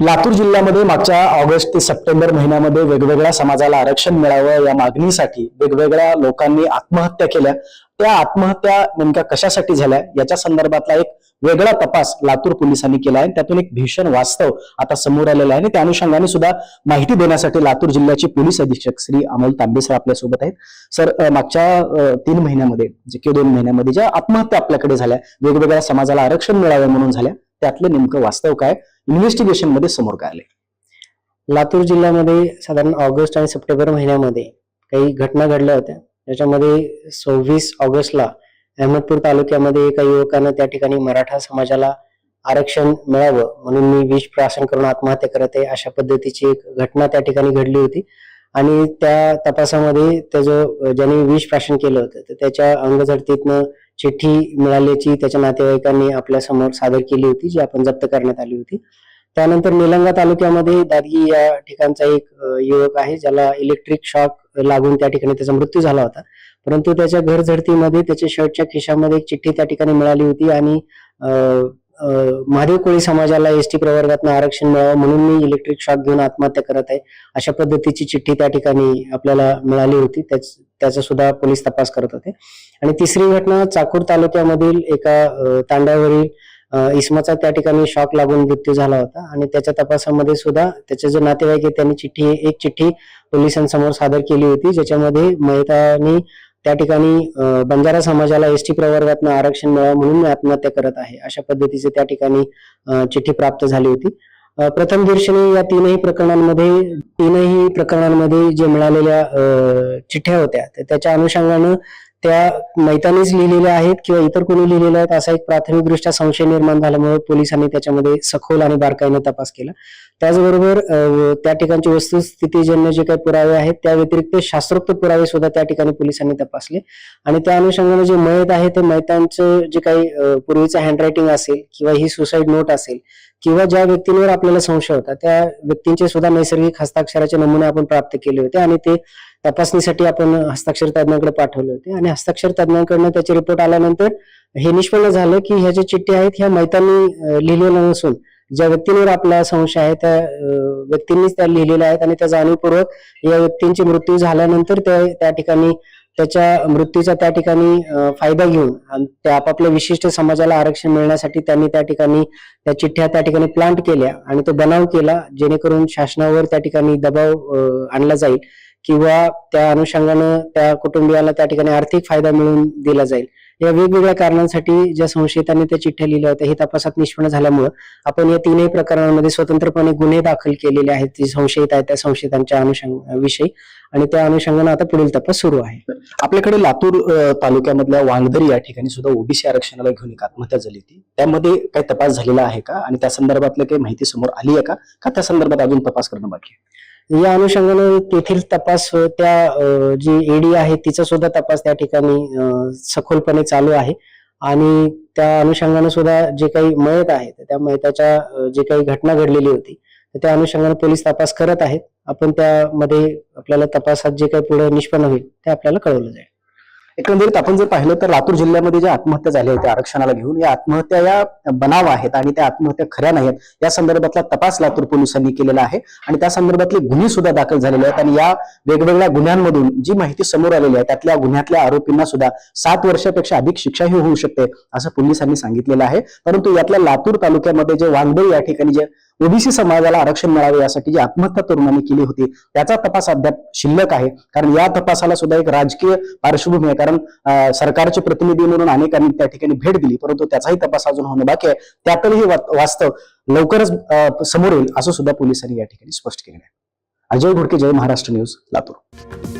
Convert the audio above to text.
लातूर जिल्ह्यामध्ये मागच्या ऑगस्ट ते सप्टेंबर महिन्यामध्ये वेगवेगळ्या समाजाला आरक्षण मिळावं या मागणीसाठी वेगवेगळ्या लोकांनी आत्महत्या केल्या. त्या आत्महत्या नेमक्या कशासाठी झाल्या याच्या संदर्भातला एक वेगळा तपास लातूर पोलिसांनी केला आहे. त्यातून एक भीषण वास्तव आता समोर आलेलं आहे आणि त्या अनुषंगाने सुद्धा माहिती देण्यासाठी लातूर जिल्ह्याचे पोलीस अधीक्षक श्री अमोल तांबे सर आपल्यासोबत आहेत. सर मागच्या तीन महिन्यामध्ये जे किंवा दोन महिन्यामध्ये ज्या आत्महत्या आपल्याकडे झाल्या वेगवेगळ्या समाजाला आरक्षण मिळावं म्हणून झाल्या त्यातलं नेमकं वास्तव काय? इन्व्हेस्टिगेशनमध्ये समोर काय आले लातूर जिल्ह्यामध्ये साधारण ऑगस्ट आणि सप्टेंबर महिन्यामध्ये काही घटना घडल्या होत्या. त्याच्यामध्ये सव्वीस ऑगस्टला अहमदपूर तालुक्यामध्ये एका युवकानं त्या ठिकाणी मराठा समाजाला आरक्षण मिळावं म्हणून मी विष प्राशन करून आत्महत्या करत आहे अशा पद्धतीची एक घटना त्या ठिकाणी घडली होती. आणि त्या तपासामध्ये त्याचं ज्याने विष प्राशन केलं होतं तर त्याच्या अंगझडतीतनं चिठ्ठी मिळाल्याची त्याच्या नातेवाईकांनी आपल्यासमोर सादर केली होती जी आपण जप्त करण्यात आली होती. त्यानंतर निलंगा तालुक्यामध्ये दादगी या ठिकाणचा एक युवक आहे ज्याला इलेक्ट्रिक शॉक लागून त्या ठिकाणी त्याचा मृत्यू झाला होता. परंतु त्याच्या घर झडतीमध्ये त्याच्या शर्टच्या खिशामध्ये एक चिठ्ठी त्या ठिकाणी मिळाली होती आणि महादेव कोळी समाजाला एस टी प्रवर्गातनं आरक्षण मिळावं म्हणून मी इलेक्ट्रिक शॉक घेऊन आत्महत्या करत आहे अशा पद्धतीची चिठ्ठी त्या ठिकाणी आपल्याला मिळाली होती. त्याच त्याचा सुद्धा पोलीस तपास करत होते. आणि तिसरी घटना चाकूर तालुक्यामधील एका तांड्यावरील इसमाचा त्या ठिकाणी शॉक लागून मृत्यू झाला होता. आणि त्याच्या तपासामध्ये सुद्धा त्याचे जे नातेवाईक आहे त्यांनी चिठ्ठी एक चिठ्ठी पोलिसांसमोर सादर केली होती ज्याच्यामध्ये मयतानी त्या ठिकाणी बंजारा समाजाला एस टी प्रवर्गातनं आरक्षण मिळावं म्हणून मी आत्महत्या करत आहे अशा पद्धतीचे त्या ठिकाणी चिठ्ठी प्राप्त झाली होती. प्रथम दर्शनी या तीनही प्रकरणांमध्ये तीनही प्रकरणांमध्ये जे मिळालेल्या चिठ्ठ्या होत्या त्याच्या अनुषंगानं त्या मैतानीच लिहिलेल्या आहेत किंवा इतर कोणी लिहिलेल्या आहेत असा एक प्राथमिकदृष्ट्या संशय निर्माण झाल्यामुळे पोलिसांनी त्याच्यामध्ये सखोल आणि बारकाईने तपास केला. त्याचबरोबर त्या ठिकाणची वस्तुस्थितीजन्य जे काही पुरावे आहेत त्या व्यतिरिक्त शास्त्रोक्त पुरावे सुद्धा त्या ठिकाणी पोलिसांनी तपासले. आणि त्या अनुषंगाने जे मयत आहे ते मैतांचं जे काही पूर्वीचं हँडरायटिंग असेल किंवा ही सुसाईड नोट असेल किंवा ज्या व्यक्तींवर आपल्याला संशय होता त्या व्यक्तींचे सुद्धा नैसर्गिक हस्ताक्षराचे नमुने आपण प्राप्त केले होते आणि ते तपासणीसाठी आपण हस्ताक्षर तज्ञांकडे पाठवले होते. आणि हस्ताक्षर तज्ञांकडनं त्याचे रिपोर्ट आल्यानंतर हे निष्पन्न झालं की ह्या ज्या चिठ्ठी आहेत ह्या मैतांनी लिहिलेल्या नसून ज्या व्यक्तींवर आपला संशय आहे त्या व्यक्तींनीच त्या लिहिलेल्या आहेत आणि त्या जाणीवपूर्वक या व्यक्तींचे मृत्यू झाल्यानंतर त्या ठिकाणी त्याच्या मृत्यूचा त्या ठिकाणी फायदा घेऊन आणि त्या आपापल्या विशिष्ट समाजाला आरक्षण मिळण्यासाठी त्यांनी त्या ठिकाणी त्या चिठ्ठ्या त्या ठिकाणी प्लांट केल्या आणि तो बनाव केला जेणेकरून शासनावर त्या ठिकाणी दबाव आणला जाईल किंवा त्या अनुषंगानं त्या कुटुंबियाला त्या ठिकाणी आर्थिक फायदा मिळवून दिला जाईल. या वेगवेगळ्या कारणांसाठी ज्या संशयितांनी त्या चिठ्ठ्या लिहिल्या होत्या हे तपासात निष्पन्न झाल्यामुळं आपण या तीनही प्रकरणांमध्ये स्वतंत्रपणे गुन्हे दाखल केलेले आहेत जे संशयित आहेत त्या संशयितांच्या अनुषंग विषयी. आणि त्या अनुषंगानं आता पुढील तपास सुरू आहे. आपल्याकडे लातूर अ, तालुक्यामधल्या वांगदरी या ठिकाणी सुद्धा ओबीसी आरक्षणाला घेऊन एक आत्महत्या झाली होती. त्यामध्ये काही तपास झालेला आहे का? आणि त्या संदर्भातलं काही माहिती समोर आली आहे का? का त्या संदर्भात अजून तपास करणं बाकी आहे? या अनुषंगाने तेथील तपास त्या जी ईडी आहे तिचा सुद्धा तपास त्या ठिकाणी सखोलपणे चालू आहे. आणि त्या अनुषंगाने सुद्धा जे काही मयत आहे तर त्या मयताच्या जे काही घटना घडलेली होती तर त्या अनुषंगाने पोलीस तपास करत आहेत. आपण त्यामध्ये आपल्याला तपासात जे काही पुढे निष्पन्न होईल ते आपल्याला कळवलं जाईल. एकंदरीत आपण जर पाहिलं तर लातूर जिल्ह्यामध्ये ज्या आत्महत्या झाल्या होत्या आरक्षणाला घेऊन या आत्महत्या या बनाव आहेत आणि त्या आत्महत्या खऱ्या नाहीत या संदर्भातला तपास लातूर पोलिसांनी केलेला आहे. आणि त्या संदर्भातले गुन्हे सुद्धा दाखल झालेले आहेत आणि या वेगवेगळ्या गुन्ह्यांमधून जी माहिती समोर आलेली आहे त्यातल्या गुन्ह्यातल्या आरोपींना सुद्धा सात वर्षापेक्षा अधिक शिक्षाही होऊ शकते असं पोलिसांनी सांगितलेलं आहे. परंतु यातल्या लातूर तालुक्यामध्ये जे वांगडे या ठिकाणी जे ओबीसी समाजाला आरक्षण मिळावे यासाठी जी आत्महत्या तरुणांनी केली होती त्याचा तपास अद्याप शिल्लक आहे. कारण या तपासाला सुद्धा एक राजकीय पार्श्वभूमी आहे. कारण सरकारचे प्रतिनिधी म्हणून अनेकांनी त्या ठिकाणी भेट दिली परंतु त्याचाही तपास अजून होणं बाकी आहे. त्यातही वास्तव लवकरच समोर येईल असं सुद्धा पोलिसांनी या ठिकाणी स्पष्ट केलं आहे. अजय घोडके जय महाराष्ट्र न्यूज लातूर.